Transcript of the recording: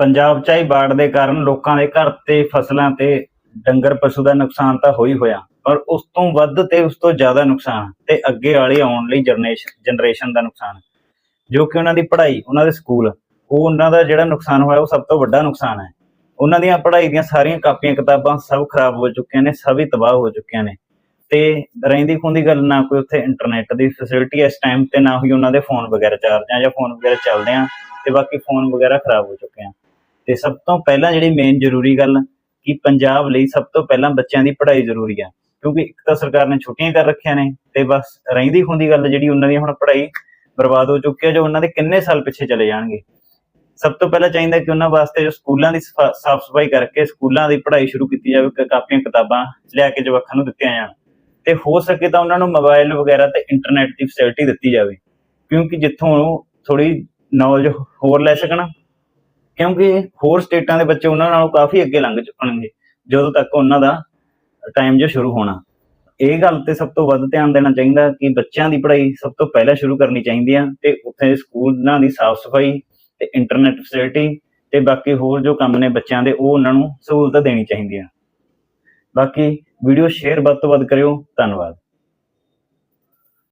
ਪੰਜਾਬ ਚ ਆਈ ਬਾੜ ਦੇ ਕਾਰਨ ਲੋਕਾਂ ਦੇ ਘਰ ਤੇ ਫਸਲਾਂ ਤੇ ਡੰਗਰ ਪਸ਼ੂ ਦਾ ਨੁਕਸਾਨ ਤਾਂ ਹੋਈ ਹੋਇਆ, ਪਰ ਉਸ ਤੋਂ ਵੱਧ ਤੇ ਉਸ ਤੋਂ ਜ਼ਿਆਦਾ ਨੁਕਸਾਨ ਤੇ ਅੱਗੇ ਵਾਲੀ ਆਉਣ ਲਈ ਜਨਰੇਸ਼ਨ ਜਨਰੇਸ਼ਨ ਦਾ ਨੁਕਸਾਨ। ਜੋ ਕਿ ਉਹਨਾਂ ਦੀ ਪੜ੍ਹਾਈ, ਉਹਨਾਂ ਦੇ ਸਕੂਲ, ਉਹ ਉਹਨਾਂ ਦਾ ਜਿਹੜਾ ਨੁਕਸਾਨ ਹੋਇਆ, ਉਹ ਸਭ ਤੋਂ ਵੱਡਾ ਨੁਕਸਾਨ ਹੈ। ਉਹਨਾਂ ਦੀਆਂ ਪੜ੍ਹਾਈ ਦੀਆਂ ਸਾਰੀਆਂ ਕਾਪੀਆਂ ਕਿਤਾਬਾਂ ਸਭ ਖਰਾਬ ਹੋ ਚੁੱਕੀਆਂ ਨੇ, ਸਭ ਹੀ ਤਬਾਹ ਹੋ ਚੁੱਕੀਆਂ ਨੇ। ਤੇ ਰਹਿੰਦੀ ਖੁੰਦੀ ਗੱਲ ਨਾ ਕੋਈ ਉੱਥੇ ਇੰਟਰਨੈਟ ਦੀ ਫੈਸਿਲਿਟੀ ਇਸ ਟਾਈਮ ਤੇ ਨਾ ਹੀ ਉਹਨਾਂ ਦੇ ਫੋਨ ਵਗੈਰਾ ਚਾਰਜਾਂ ਜਾਂ ਫੋਨ ਵਗੈਰਾ ਚੱਲਦੇ ਆ, ਤੇ ਬਾਕੀ ਫੋਨ ਵਗੈਰਾ ਖਰਾਬ ਹੋ ਚੁੱਕੇ ਆ। ਤੇ ਸਭ ਤੋਂ ਪਹਿਲਾਂ ਜਿਹੜੀ ਮੇਨ ਜ਼ਰੂਰੀ ਗੱਲ ਕਿ ਪੰਜਾਬ ਲਈ ਸਭ ਤੋਂ ਪਹਿਲਾਂ ਬੱਚਿਆਂ ਦੀ ਪੜ੍ਹਾਈ ਜ਼ਰੂਰੀ ਆ, ਕਿਉਂਕਿ ਇੱਕ ਤਾਂ ਸਰਕਾਰ ਨੇ ਛੁੱਟੀਆਂ ਕਰ ਰੱਖੀਆਂ ਨੇ ਤੇ ਬਸ ਰਹਿੰਦੀ ਹੁੰਦੀ ਗੱਲ ਜਿਹੜੀ ਉਹਨਾਂ ਦੀ ਹੁਣ ਪੜ੍ਹਾਈ ਬਰਬਾਦ ਹੋ ਚੁੱਕੀ ਹੈ ਜੋ ਉਹਨਾਂ ਦੇ ਕਿੰਨੇ ਸਾਲ ਪਿੱਛੇ ਚਲੇ ਜਾਣਗੇ। ਸਭ ਤੋਂ ਪਹਿਲਾਂ ਚਾਹੀਦਾ ਕਿ ਉਹਨਾਂ ਵਾਸਤੇ ਜੋ ਸਕੂਲਾਂ ਦੀ ਸਾਫ਼ ਸਫ਼ਾਈ ਕਰਕੇ ਸਕੂਲਾਂ ਦੀ ਪੜ੍ਹਾਈ ਸ਼ੁਰੂ ਕੀਤੀ ਜਾਵੇ ਕਾਪੀਆਂ, ਕਿਤਾਬਾਂ ਲਿਆ ਕੇ ਜਵਾਕਾਂ ਨੂੰ ਦਿੱਤੀਆਂ ਜਾਣ। ਤੇ ਹੋ ਸਕੇ ਤਾਂ ਉਹਨਾਂ ਨੂੰ ਮੋਬਾਈਲ ਵਗੈਰਾ ਤੇ ਇੰਟਰਨੈਟ ਦੀ ਫੈਸਿਲਿਟੀ ਦਿੱਤੀ ਜਾਵੇ, ਕਿਉਂਕਿ ਜਿੱਥੋਂ ਉਹ ਥੋੜੀ ਨੌਲੇਜ ਹੋਰ ਲੈ ਸਕਣ। ਕਿਉਂਕਿ ਹੋਰ ਸਟੇਟਾਂ ਦੇ ਬੱਚੇ ਉਹਨਾਂ ਨਾਲੋਂ ਕਾਫੀ ਅੱਗੇ ਲੰਘ ਚੁੱਕਣਗੇ, ਜਦੋਂ ਤੱਕ ਉਹਨਾਂ ਦਾ ਟਾਈਮ ਜੋ ਸ਼ੁਰੂ ਹੋਣਾ। ਇਹ ਗੱਲ ਤੇ ਸਭ ਤੋਂ ਵੱਧ ਧਿਆਨ ਦੇਣਾ ਚਾਹੀਦਾ ਕਿ ਬੱਚਿਆਂ ਦੀ ਪੜ੍ਹਾਈ ਸਭ ਤੋਂ ਪਹਿਲਾਂ ਸ਼ੁਰੂ ਕਰਨੀ ਚਾਹੀਦੀ ਆ ਤੇ ਉੱਥੇ ਸਕੂਲਾਂ ਦੀ ਸਾਫ਼ ਸਫ਼ਾਈ ਤੇ ਇੰਟਰਨੈਟ ਫੈਸਿਲਿਟੀ ਤੇ ਬਾਕੀ ਹੋਰ ਜੋ ਕੰਮ ਨੇ ਬੱਚਿਆਂ ਦੇ, ਉਹ ਉਹਨਾਂ ਨੂੰ ਸਹੂਲਤਾਂ ਦੇਣੀ ਚਾਹੀਦੀਆਂ ਬਾਕੀ ਵੀਡੀਓ ਸ਼ੇਅਰ ਵੱਧ ਤੋਂ ਵੱਧ ਕਰਿਓ, ਧੰਨਵਾਦ।